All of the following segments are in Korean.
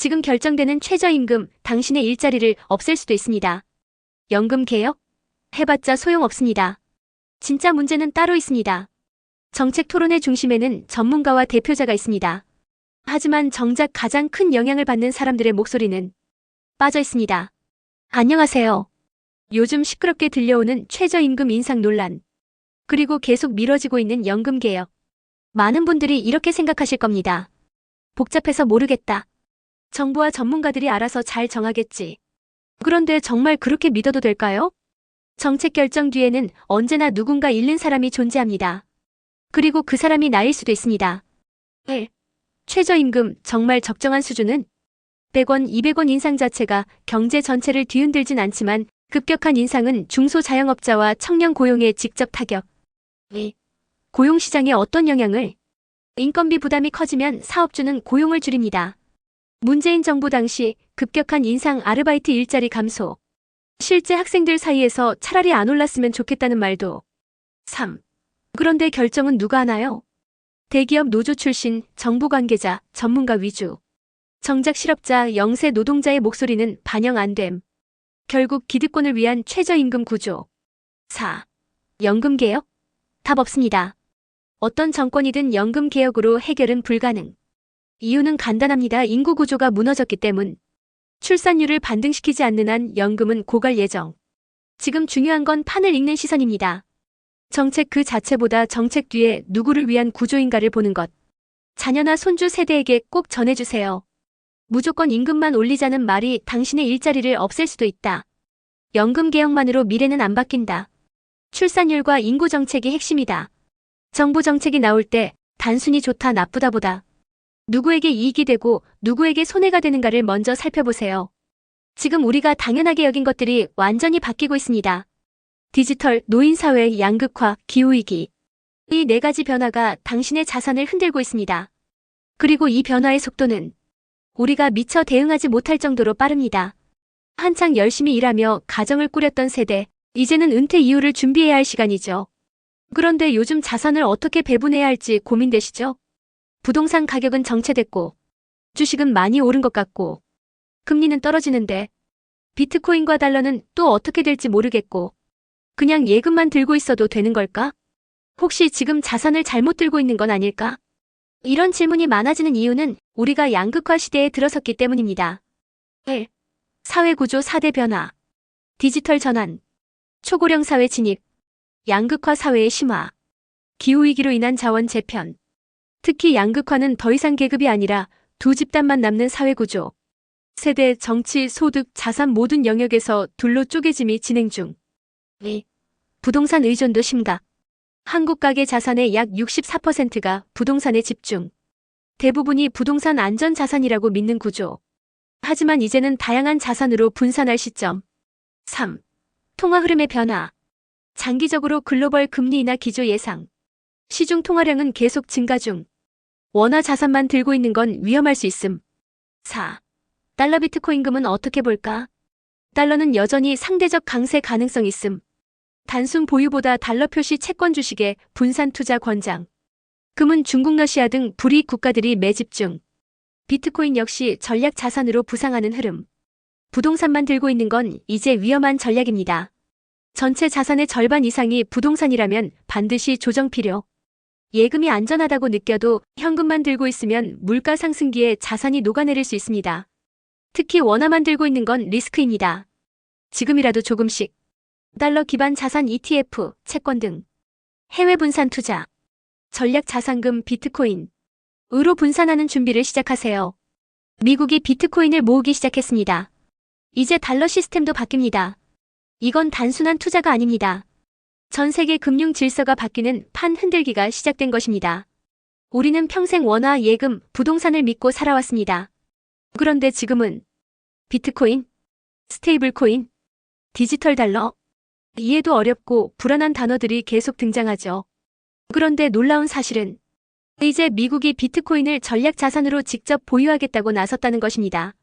지금 결정되는 최저임금, 당신의 일자리를 없앨 수도 있습니다. 연금 개혁? 해봤자 소용없습니다. 진짜 문제는 따로 있습니다. 정책 토론의 중심에는 전문가와 대표자가 있습니다. 하지만 정작 가장 큰 영향을 받는 사람들의 목소리는 빠져 있습니다. 안녕하세요. 요즘 시끄럽게 들려오는 최저임금 인상 논란. 그리고 계속 미뤄지고 있는 연금 개혁. 많은 분들이 이렇게 생각하실 겁니다. 복잡해서 모르겠다. 정부와 전문가들이 알아서 잘 정하겠지. 그런데 정말 그렇게 믿어도 될까요? 정책 결정 뒤에는 언제나 누군가 잃는 사람이 존재합니다. 그리고 그 사람이 나일 수도 있습니다. 1. 최저임금 정말 적정한 수준은 100원, 200원 인상 자체가 경제 전체를 뒤흔들진 않지만 급격한 인상은 중소자영업자와 청년 고용에 직접 타격. 2. 고용시장에 어떤 영향을? 인건비 부담이 커지면 사업주는 고용을 줄입니다. 문재인 정부 당시 급격한 인상 아르바이트 일자리 감소. 실제 학생들 사이에서 차라리 안 올랐으면 좋겠다는 말도. 3. 그런데 결정은 누가 하나요? 대기업 노조 출신, 정부 관계자, 전문가 위주. 정작 실업자, 영세 노동자의 목소리는 반영 안 됨. 결국 기득권을 위한 최저임금 구조. 4. 연금 개혁? 답 없습니다. 어떤 정권이든 연금 개혁으로 해결은 불가능. 이유는 간단합니다. 인구 구조가 무너졌기 때문. 출산율을 반등시키지 않는 한 연금은 고갈 예정. 지금 중요한 건 판을 읽는 시선입니다. 정책 그 자체보다 정책 뒤에 누구를 위한 구조인가를 보는 것. 자녀나 손주 세대에게 꼭 전해주세요. 무조건 임금만 올리자는 말이 당신의 일자리를 없앨 수도 있다. 연금 개혁만으로 미래는 안 바뀐다. 출산율과 인구 정책이 핵심이다. 정부 정책이 나올 때 단순히 좋다 나쁘다보다 누구에게 이익이 되고 누구에게 손해가 되는가를 먼저 살펴보세요. 지금 우리가 당연하게 여긴 것들이 완전히 바뀌고 있습니다. 디지털, 노인사회, 양극화, 기후위기. 이 네 가지 변화가 당신의 자산을 흔들고 있습니다. 그리고 이 변화의 속도는 우리가 미처 대응하지 못할 정도로 빠릅니다. 한창 열심히 일하며 가정을 꾸렸던 세대, 이제는 은퇴 이후를 준비해야 할 시간이죠. 그런데 요즘 자산을 어떻게 배분해야 할지 고민되시죠? 부동산 가격은 정체됐고, 주식은 많이 오른 것 같고, 금리는 떨어지는데, 비트코인과 달러는 또 어떻게 될지 모르겠고, 그냥 예금만 들고 있어도 되는 걸까? 혹시 지금 자산을 잘못 들고 있는 건 아닐까? 이런 질문이 많아지는 이유는 우리가 양극화 시대에 들어섰기 때문입니다. 1. 사회구조 4대 변화. 디지털 전환. 초고령 사회 진입. 양극화 사회의 심화. 기후위기로 인한 자원 재편. 특히 양극화는 더 이상 계급이 아니라 두 집단만 남는 사회구조. 세대, 정치, 소득, 자산 모든 영역에서 둘로 쪼개짐이 진행 중. 2. 부동산 의존도 심각. 한국 가계 자산의 약 64%가 부동산에 집중. 대부분이 부동산 안전 자산이라고 믿는 구조. 하지만 이제는 다양한 자산으로 분산할 시점. 3. 통화 흐름의 변화. 장기적으로 글로벌 금리 인하 기조 예상. 시중 통화량은 계속 증가 중. 원화 자산만 들고 있는 건 위험할 수 있음. 4. 달러 비트코인금은 어떻게 볼까? 달러는 여전히 상대적 강세 가능성 있음. 단순 보유보다 달러 표시 채권 주식의 분산 투자 권장. 금은 중국 러시아 등 불이익 국가들이 매집 중. 비트코인 역시 전략 자산으로 부상하는 흐름. 부동산만 들고 있는 건 이제 위험한 전략입니다. 전체 자산의 절반 이상이 부동산이라면 반드시 조정 필요. 예금이 안전하다고 느껴도 현금만 들고 있으면 물가 상승기에 자산이 녹아내릴 수 있습니다. 특히 원화만 들고 있는 건 리스크입니다. 지금이라도 조금씩 달러 기반 자산 ETF, 채권 등 해외 분산 투자, 전략 자산금 비트코인, 으로 분산하는 준비를 시작하세요. 미국이 비트코인을 모으기 시작했습니다. 이제 달러 시스템도 바뀝니다. 이건 단순한 투자가 아닙니다. 전 세계 금융 질서가 바뀌는 판 흔들기가 시작된 것입니다. 우리는 평생 원화, 예금, 부동산을 믿고 살아왔습니다. 그런데 지금은 비트코인, 스테이블 코인, 디지털 달러, 이해도 어렵고 불안한 단어들이 계속 등장하죠. 그런데 놀라운 사실은 이제 미국이 비트코인을 전략 자산으로 직접 보유하겠다고 나섰다는 것입니다.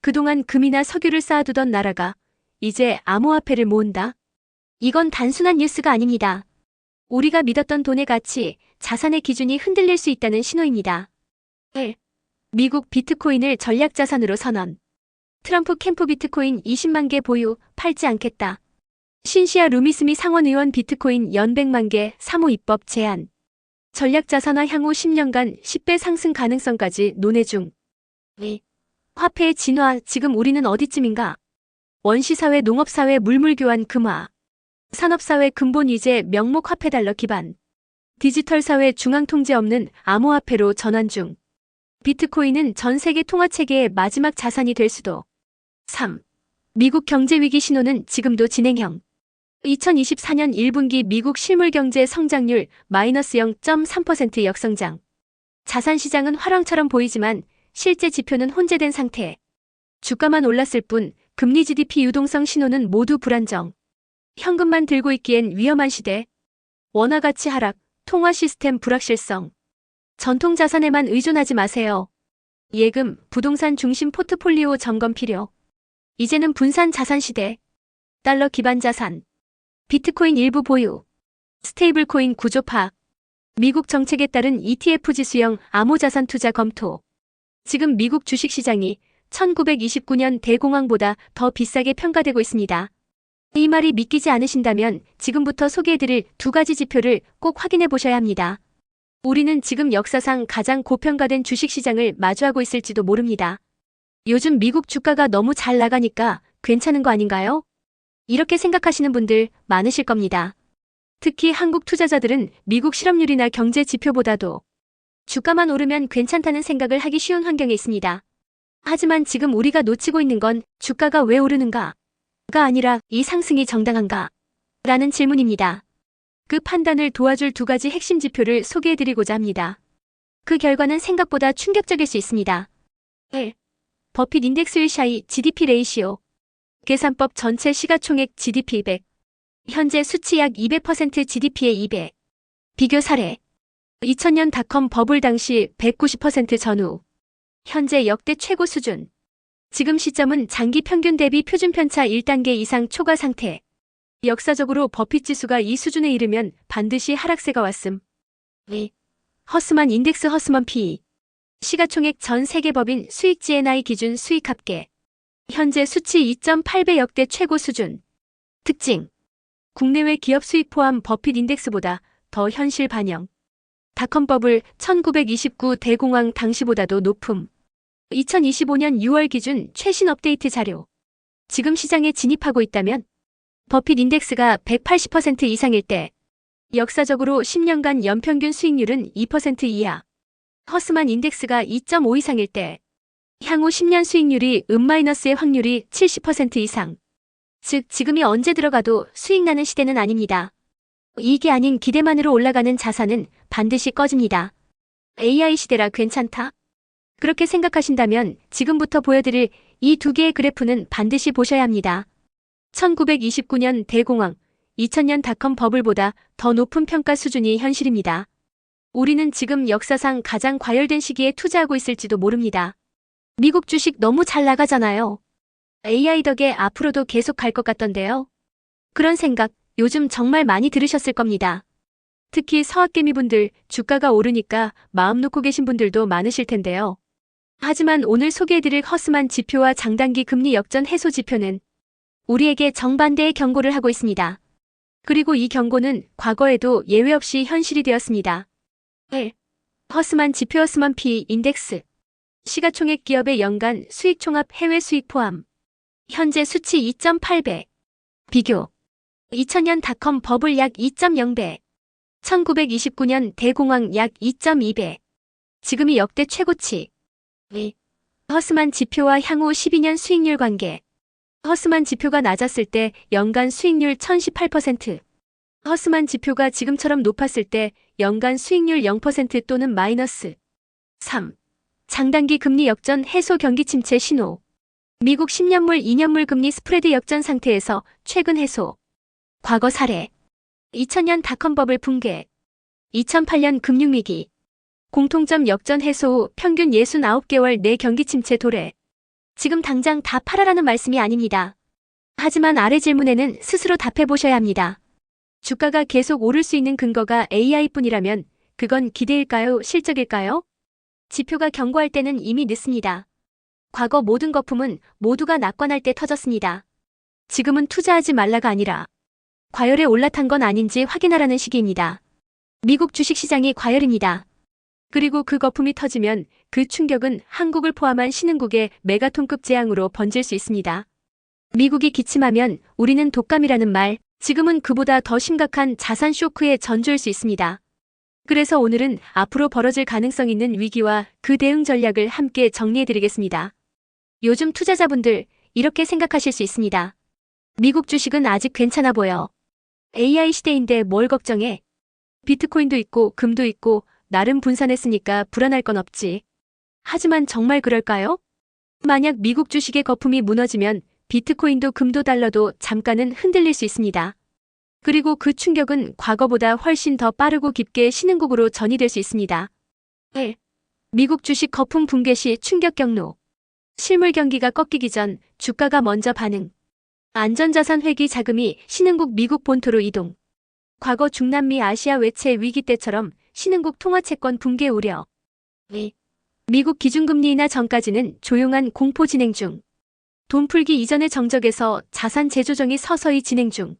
그동안 금이나 석유를 쌓아두던 나라가 이제 암호화폐를 모은다? 이건 단순한 뉴스가 아닙니다. 우리가 믿었던 돈의 가치, 자산의 기준이 흔들릴 수 있다는 신호입니다. 1. 미국 비트코인을 전략 자산으로 선언. 트럼프 캠프 비트코인 20만 개 보유, 팔지 않겠다. 신시아 루미스미 상원 의원 비트코인 연 100만 개 사모 입법 제한. 전략 자산화 향후 10년간 10배 상승 가능성까지 논의 중. 위. 화폐의 진화, 지금 우리는 어디쯤인가? 원시사회 농업사회 물물교환 금화. 산업사회 근본 위제 명목 화폐 달러 기반. 디지털 사회 중앙 통제 없는 암호화폐로 전환 중. 비트코인은 전 세계 통화 체계의 마지막 자산이 될 수도. 3. 미국 경제 위기 신호는 지금도 진행형. 2024년 1분기 미국 실물 경제 성장률 마이너스 0.3% 역성장. 자산 시장은 화랑처럼 보이지만 실제 지표는 혼재된 상태. 주가만 올랐을 뿐 금리 GDP 유동성 신호는 모두 불안정. 현금만 들고 있기엔 위험한 시대. 원화 가치 하락, 통화 시스템 불확실성. 전통 자산에만 의존하지 마세요. 예금, 부동산 중심 포트폴리오 점검 필요. 이제는 분산 자산 시대. 달러 기반 자산. 비트코인 일부 보유. 스테이블 코인 구조 파악. 미국 정책에 따른 ETF 지수형 암호자산 투자 검토. 지금 미국 주식시장이 1929년 대공황보다 더 비싸게 평가되고 있습니다. 이 말이 믿기지 않으신다면 지금부터 소개해드릴 두 가지 지표를 꼭 확인해 보셔야 합니다. 우리는 지금 역사상 가장 고평가된 주식시장을 마주하고 있을지도 모릅니다. 요즘 미국 주가가 너무 잘 나가니까 괜찮은 거 아닌가요? 이렇게 생각하시는 분들 많으실 겁니다. 특히 한국 투자자들은 미국 실업률이나 경제 지표보다도 주가만 오르면 괜찮다는 생각을 하기 쉬운 환경에 있습니다. 하지만 지금 우리가 놓치고 있는 건 주가가 왜 오르는가? 가 아니라 이 상승이 정당한가? 라는 질문입니다. 그 판단을 도와줄 두 가지 핵심 지표를 소개해드리고자 합니다. 그 결과는 생각보다 충격적일 수 있습니다. 1. 버핏 인덱스율 샤이 GDP 레이시오. 계산법 전체 시가총액 GDP 100. 현재 수치 약 200% GDP의 200. 비교 사례. 2000년 닷컴 버블 당시 190% 전후. 현재 역대 최고 수준. 지금 시점은 장기 평균 대비 표준 편차 1단계 이상 초과 상태. 역사적으로 버핏 지수가 이 수준에 이르면 반드시 하락세가 왔음. 2. 허스만 인덱스 허스만 P. 시가총액 전 세계 법인 수익 GNI 기준 수익 합계. 현재 수치 2.8배 역대 최고 수준. 특징. 국내외 기업 수익 포함 버핏 인덱스보다 더 현실 반영. 닷컴 버블 1929 대공황 당시보다도 높음. 2025년 6월 기준 최신 업데이트 자료. 지금 시장에 진입하고 있다면 버핏 인덱스가 180% 이상일 때 역사적으로 10년간 연평균 수익률은 2% 이하. 허스만 인덱스가 2.5 이상일 때 향후 10년 수익률이 은마이너스의 확률이 70% 이상. 즉 지금이 언제 들어가도 수익 나는 시대는 아닙니다. 이게 아닌 기대만으로 올라가는 자산은 반드시 꺼집니다. AI 시대라 괜찮다? 그렇게 생각하신다면 지금부터 보여드릴 이 두 개의 그래프는 반드시 보셔야 합니다. 1929년 대공황, 2000년 닷컴 버블보다 더 높은 평가 수준이 현실입니다. 우리는 지금 역사상 가장 과열된 시기에 투자하고 있을지도 모릅니다. 미국 주식 너무 잘 나가잖아요. AI 덕에 앞으로도 계속 갈 것 같던데요. 그런 생각 요즘 정말 많이 들으셨을 겁니다. 특히 서학개미분들 주가가 오르니까 마음 놓고 계신 분들도 많으실 텐데요. 하지만 오늘 소개해드릴 허스만 지표와 장단기 금리 역전 해소 지표는 우리에게 정반대의 경고를 하고 있습니다. 그리고 이 경고는 과거에도 예외 없이 현실이 되었습니다. 1. 허스만 지표 허스만 P 인덱스. 시가총액 기업의 연간 수익 총합 해외 수익 포함. 현재 수치 2.8배. 비교. 2000년 닷컴 버블 약 2.0배. 1929년 대공황 약 2.2배. 지금이 역대 최고치 2. 허스만 지표와 향후 12년 수익률 관계 허스만 지표가 낮았을 때 연간 수익률 1018%. 허스만 지표가 지금처럼 높았을 때 연간 수익률 0% 또는 마이너스. 3. 장단기 금리 역전 해소 경기 침체 신호. 미국 10년물 2년물 금리 스프레드 역전 상태에서 최근 해소. 과거 사례. 2000년 닷컴 버블 붕괴. 2008년 금융위기. 공통점 역전 해소 후 평균 69개월 내 경기 침체 도래. 지금 당장 다 팔아라는 말씀이 아닙니다. 하지만 아래 질문에는 스스로 답해 보셔야 합니다. 주가가 계속 오를 수 있는 근거가 AI뿐이라면 그건 기대일까요? 실적일까요? 지표가 경고할 때는 이미 늦습니다. 과거 모든 거품은 모두가 낙관할 때 터졌습니다. 지금은 투자하지 말라가 아니라 과열에 올라탄 건 아닌지 확인하라는 시기입니다. 미국 주식시장이 과열입니다. 그리고 그 거품이 터지면 그 충격은 한국을 포함한 신흥국의 메가톤급 재앙으로 번질 수 있습니다. 미국이 기침하면 우리는 독감이라는 말, 지금은 그보다 더 심각한 자산 쇼크에 전조일 수 있습니다. 그래서 오늘은 앞으로 벌어질 가능성 있는 위기와 그 대응 전략을 함께 정리해드리겠습니다. 요즘 투자자분들 이렇게 생각하실 수 있습니다. 미국 주식은 아직 괜찮아 보여. AI 시대인데 뭘 걱정해? 비트코인도 있고 금도 있고 나름 분산했으니까 불안할 건 없지. 하지만 정말 그럴까요? 만약 미국 주식의 거품이 무너지면 비트코인도 금도 달러도 잠깐은 흔들릴 수 있습니다. 그리고 그 충격은 과거보다 훨씬 더 빠르고 깊게 신흥국으로 전이될 수 있습니다. 1. 미국 주식 거품 붕괴 시 충격 경로. 실물 경기가 꺾이기 전 주가가 먼저 반응. 안전자산 회귀 자금이 신흥국 미국 본토로 이동. 과거 중남미 아시아 외채 위기 때처럼 신흥국 통화채권 붕괴 우려. 2. 미국 기준금리 인하 전까지는 조용한 공포 진행 중. 돈 풀기 이전의 정적에서 자산 재조정이 서서히 진행 중.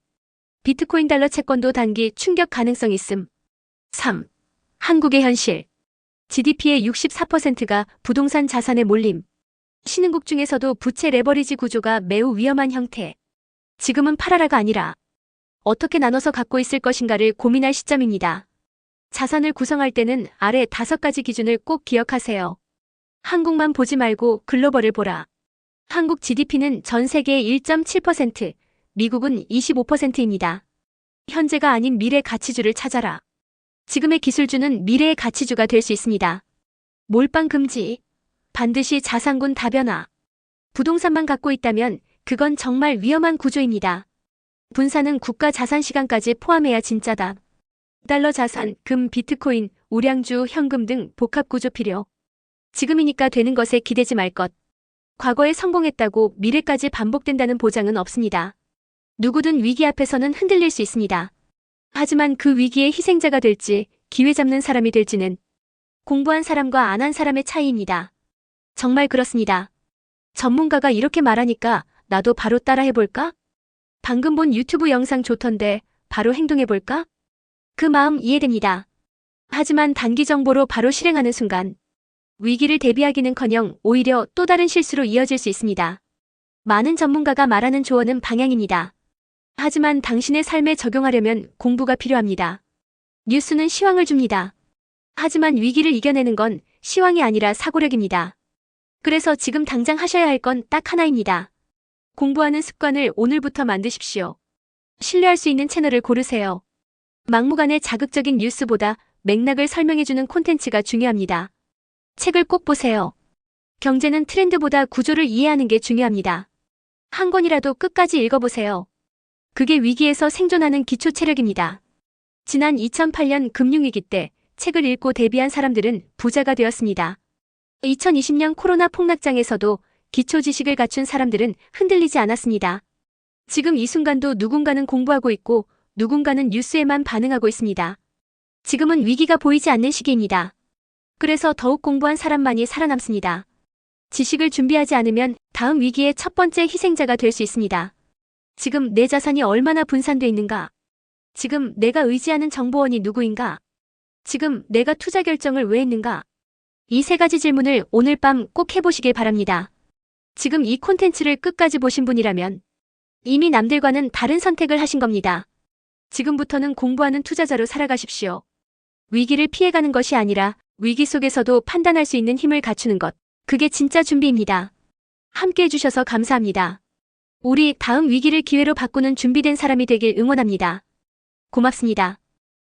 비트코인 달러 채권도 단기 충격 가능성 있음. 3. 한국의 현실. GDP의 64%가 부동산 자산에 몰림. 신흥국 중에서도 부채 레버리지 구조가 매우 위험한 형태. 지금은 팔아라가 아니라 어떻게 나눠서 갖고 있을 것인가를 고민할 시점입니다. 자산을 구성할 때는 아래 다섯 가지 기준을 꼭 기억하세요. 한국만 보지 말고 글로벌을 보라. 한국 GDP는 전 세계의 1.7%, 미국은 25%입니다. 현재가 아닌 미래 가치주를 찾아라. 지금의 기술주는 미래의 가치주가 될 수 있습니다. 몰빵 금지. 반드시 자산군 다변화. 부동산만 갖고 있다면 그건 정말 위험한 구조입니다. 분산은 국가 자산 시간까지 포함해야 진짜다. 달러 자산, 금, 비트코인, 우량주, 현금 등 복합 구조 필요. 지금이니까 되는 것에 기대지 말 것. 과거에 성공했다고 미래까지 반복된다는 보장은 없습니다. 누구든 위기 앞에서는 흔들릴 수 있습니다. 하지만 그 위기의 희생자가 될지 기회 잡는 사람이 될지는 공부한 사람과 안 한 사람의 차이입니다. 정말 그렇습니다. 전문가가 이렇게 말하니까 나도 바로 따라 해볼까? 방금 본 유튜브 영상 좋던데 바로 행동해볼까? 그 마음 이해됩니다. 하지만 단기 정보로 바로 실행하는 순간 위기를 대비하기는커녕 오히려 또 다른 실수로 이어질 수 있습니다. 많은 전문가가 말하는 조언은 방향입니다. 하지만 당신의 삶에 적용하려면 공부가 필요합니다. 뉴스는 시황을 줍니다. 하지만 위기를 이겨내는 건 시황이 아니라 사고력입니다. 그래서 지금 당장 하셔야 할 건 딱 하나입니다. 공부하는 습관을 오늘부터 만드십시오. 신뢰할 수 있는 채널을 고르세요. 막무가내 자극적인 뉴스보다 맥락을 설명해주는 콘텐츠가 중요합니다. 책을 꼭 보세요. 경제는 트렌드보다 구조를 이해하는 게 중요합니다. 한 권이라도 끝까지 읽어보세요. 그게 위기에서 생존하는 기초 체력입니다. 지난 2008년 금융위기 때 책을 읽고 대비한 사람들은 부자가 되었습니다. 2020년 코로나 폭락장에서도 기초 지식을 갖춘 사람들은 흔들리지 않았습니다. 지금 이 순간도 누군가는 공부하고 있고 누군가는 뉴스에만 반응하고 있습니다. 지금은 위기가 보이지 않는 시기입니다. 그래서 더욱 공부한 사람만이 살아남습니다. 지식을 준비하지 않으면 다음 위기의 첫 번째 희생자가 될 수 있습니다. 지금 내 자산이 얼마나 분산돼 있는가? 지금 내가 의지하는 정보원이 누구인가? 지금 내가 투자 결정을 왜 했는가? 이 세 가지 질문을 오늘 밤 꼭 해보시길 바랍니다. 지금 이 콘텐츠를 끝까지 보신 분이라면 이미 남들과는 다른 선택을 하신 겁니다. 지금부터는 공부하는 투자자로 살아가십시오. 위기를 피해가는 것이 아니라 위기 속에서도 판단할 수 있는 힘을 갖추는 것. 그게 진짜 준비입니다. 함께 해주셔서 감사합니다. 우리 다음 위기를 기회로 바꾸는 준비된 사람이 되길 응원합니다. 고맙습니다.